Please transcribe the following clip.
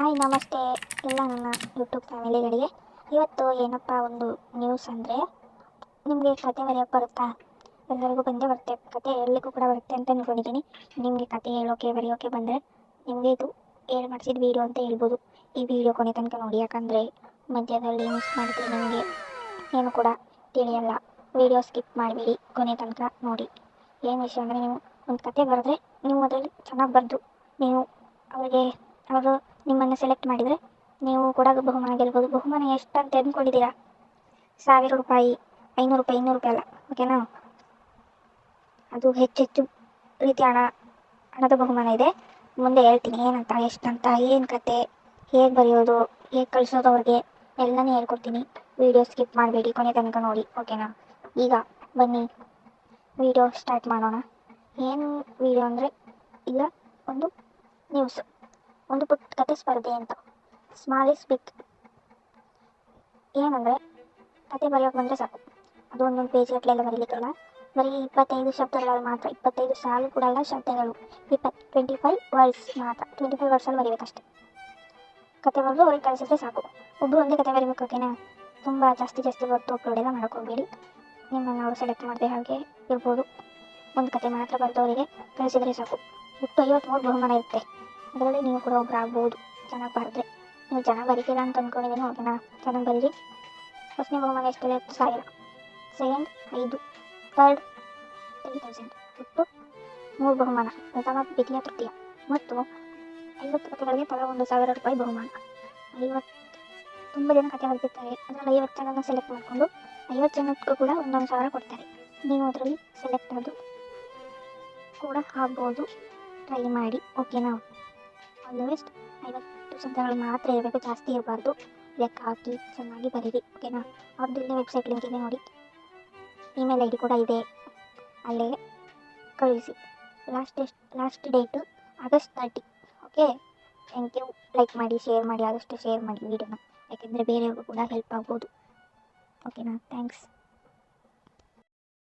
Hi, ನಮಸ್ತೆ. ಎಲ್ಲ ನನ್ನ ಯೂಟ್ಯೂಬ್ ಫ್ಯಾಮಿಲಿಗಳಿಗೆ ಇವತ್ತು ಏನಪ್ಪ ಒಂದು ನ್ಯೂಸ್ ಅಂದರೆ, ನಿಮಗೆ ಕತೆ ಬರೆಯೋಕೆ ಬರುತ್ತಾ? ಎಲ್ಲರಿಗೂ ಬಂದೇ ಬರುತ್ತೆ. ಕತೆ ಹೇಳಲಿಕ್ಕೂ ಕೂಡ ಬರುತ್ತೆ ಅಂತ ಅಂದ್ಕೊಂಡಿದ್ದೀನಿ ನಿಮಗೆ ಕತೆ ಹೇಳೋಕೆ, ಬರೆಯೋಕೆ ಬಂದರೆ, ನಿಮಗೆ ಇದು ಹೇಳಿ ಮಾಡಿಸಿದ ವೀಡಿಯೋ ಅಂತ ಹೇಳ್ಬೋದು. ಈ ವಿಡಿಯೋ ಕೊನೆ ತನಕ ನೋಡಿ. ಯಾಕಂದರೆ, ಮಧ್ಯದಲ್ಲಿ ಮಿಸ್ ಮಾಡಿದ್ರೆ ನಿಮಗೆ. ಏನು ಕೂಡ ತಿಳಿಯಲ್ಲ. ವಿಡಿಯೋ ಸ್ಕಿಪ್ ಮಾಡಬೇಡಿ. ಕೊನೆ ತನಕ ನೋಡಿ. ಏನು ವಿಷಯ ಅಂದರೆ, ನೀವು ಒಂದು ಕತೆ ಬರೆದ್ರೆ ನೀವು ಅದರಲ್ಲಿ ಚೆನ್ನಾಗಿ ಬರೆದು, ನೀವು ಅವರಿಗೆ, ಅವರು ನಿಮ್ಮನ್ನು ಸೆಲೆಕ್ಟ್ ಮಾಡಿದರೆ ನೀವು ಕೂಡ ಬಹುಮಾನ ಗೆಲ್ಬೋದು. ಬಹುಮಾನ ಎಷ್ಟು ಅಂತ ಅಂದ್ಕೊಂಡಿದ್ದೀರಾ ಸಾವಿರ ರೂಪಾಯಿ, ಐನೂರು ರೂಪಾಯಿ, ಇನ್ನೂರು ರೂಪಾಯಿ ಅಲ್ಲ ಓಕೆನಾ ಅದು ಹೆಚ್ಚೆಚ್ಚು ರೀತಿಯ ಹಣ, ಹಣದ ಬಹುಮಾನ ಇದೆ. ಮುಂದೆ ಹೇಳ್ತೀನಿ, ಏನಂತ, ಎಷ್ಟಂತ, ಏನು ಕತೆ, ಹೇಗೆ ಬರೆಯೋದು, ಹೇಗೆ ಕಳಿಸೋದು ಅವ್ರಿಗೆ, ಎಲ್ಲನೇ ಹೇಳ್ಕೊಡ್ತೀನಿ. ವಿಡಿಯೋ ಸ್ಕಿಪ್ ಮಾಡಬೇಡಿ, ಕೊನೆ ತನಕ ನೋಡಿ ಓಕೆನಾ ಈಗ ಬನ್ನಿ ವಿಡಿಯೋ ಸ್ಟಾರ್ಟ್ ಮಾಡೋಣ. ಏನು ವಿಡಿಯೋ ಅಂದರೆ ಈಗ ಒಂದು ನ್ಯೂಸ್ ಒಂದು ಪುಟ್ಟ ಕತೆ ಸ್ಪರ್ಧೆ ಅಂತ. ಸ್ಮಾಲ್ ಇಸ್ ಏನಂದರೆ, ಕತೆ ಬರೆಯೋಕೆ ಬಂದರೆ ಸಾಕು. ಅದು ಒಂದೊಂದು ಪೇಜ್ ಗಟ್ಟಲೆಲ್ಲ ಬರೀಲಿಕ್ಕೆಲ್ಲ ಬರೀ ಇಪ್ಪತ್ತೈದು ಶಬ್ದಗಳಲ್ಲಿ ಮಾತ್ರ, ಇಪ್ಪತ್ತೈದು ಸಾಲು ಕೂಡ ಅಲ್ಲ ಶಬ್ದಗಳು. ಇಪ್ಪತ್ತು ಟ್ವೆಂಟಿ ಫೈವ್ ವರ್ಡ್ಸ್ ಮಾತ್ರ. ಟ್ವೆಂಟಿ ಫೈವ್ ವರ್ಡ್ಸಲ್ಲಿ ಬರೀಬೇಕಷ್ಟೆ. ಕತೆ ಬರೆದು ಅವ್ರಿಗೆ ಕಳಿಸಿದ್ರೆ ಸಾಕು. ಒಬ್ಬರು ಒಂದೇ ಕತೆ ಬರೀಬೇಕು, ಓಕೆನಾ? ತುಂಬ ಜಾಸ್ತಿ ಜಾಸ್ತಿ ಬರ್ತು ಅಪ್ಲೋಡ್ ಎಲ್ಲ ಮಾಡ್ಕೊಬೇಡಿ ನಿಮ್ಮನ್ನು ಅವರು ಸೆಲೆಕ್ಟ್ ಮಾಡಿದೆ ಹಾಗೆ ಇರ್ಬೋದು. ಒಂದು ಕತೆ ಮಾತ್ರ ಬರೆದವರಿಗೆ ಕಳಿಸಿದರೆ ಸಾಕು. ಒಟ್ಟು ಐವತ್ತು ಮೂರು ಬಹುಮಾನ ಇರುತ್ತೆ. ಅದರಲ್ಲಿ ನೀವು ಕೂಡ ಒಬ್ಬರಾಗ್ಬೋದು ಚೆನ್ನಾಗಿ ಬರೆದ್ರೆ. ನೀವು ಚೆನ್ನಾಗಿ ಬರೀತೀರಾ ಅಂತ ಅಂದ್ಕೊಂಡಿದ್ದೀನಿ ಓಕೆನಾ ಚೆನ್ನಾಗಿ ಬರೀರಿ. ಫಸ್ಟ್ ಫಸ್ಟ್ನೇ ಬಹುಮಾನ ಎಷ್ಟು ಹತ್ತು ಸಾವಿರ. ಸೆಕೆಂಡ್, ಐದು. ಥರ್ಡ್ ತ್ರೀ ತೌಸಂಡ್ ಒಟ್ಟು ಮೂರು ಬಹುಮಾನ. ಪ್ರಥಮ, ದ್ವಿತೀಯ, ತೃತೀಯ. ಮತ್ತು ಐವತ್ತು ಕಥೆಗಳಿಗೆ ತಲಾ ಒಂದು ಸಾವಿರ ರೂಪಾಯಿ ಬಹುಮಾನ. ಐವತ್ತು, ತುಂಬ ಜನ ಕತೆ ಬರೆದಿರ್ತಾರೆ. ಅದರಲ್ಲಿ ಐವತ್ತು ಜನನ ಸೆಲೆಕ್ಟ್ ಮಾಡಿಕೊಂಡು, ಐವತ್ತು ಜನಕ್ಕೂ ಕೂಡ ಒಂದೊಂದು ಸಾವಿರ ಕೊಡ್ತಾರೆ. ನೀವು ಅದರಲ್ಲಿ ಸೆಲೆಕ್ಟ್ ಆದರೂ ಕೂಡ ಆಗ್ಬೋದು. ಟ್ರೈ ಮಾಡಿ. ಓಕೆನಾ ಆಲ್ ದ ಬೆಸ್ಟ್ ಐವತ್ತು ಶಬ್ದಗಳು ಮಾತ್ರ ಇರಬೇಕು. ಜಾಸ್ತಿ ಇರಬಾರ್ದು. ಲೆಕ್ಕ ಹಾಕಿ ಚೆನ್ನಾಗಿ ಬರೀರಿ, ಓಕೆನಾ? ಅವ್ರದ್ದು ವೆಬ್ಸೈಟ್ ಲಿಂಕ್ ಇದೆ ನೋಡಿ. ಇಮೇಲ್ ಐ ಡಿ ಕೂಡ ಇದೆ. ಅಲ್ಲೇ ಕಳಿಸಿ last last date August thirty okay? Thank you like ಮಾಡಿ ಶೇರ್ ಮಾಡಿ, ಆದಷ್ಟು ಶೇರ್ ಮಾಡಿ, ವೀಡಿಯೋನ. ಯಾಕೆಂದರೆ ಬೇರೆಯವ್ರಿಗೂ ಕೂಡ ಹೆಲ್ಪ್ ಆಗ್ಬೋದು. ಓಕೆನಾ? ಥ್ಯಾಂಕ್ಸ್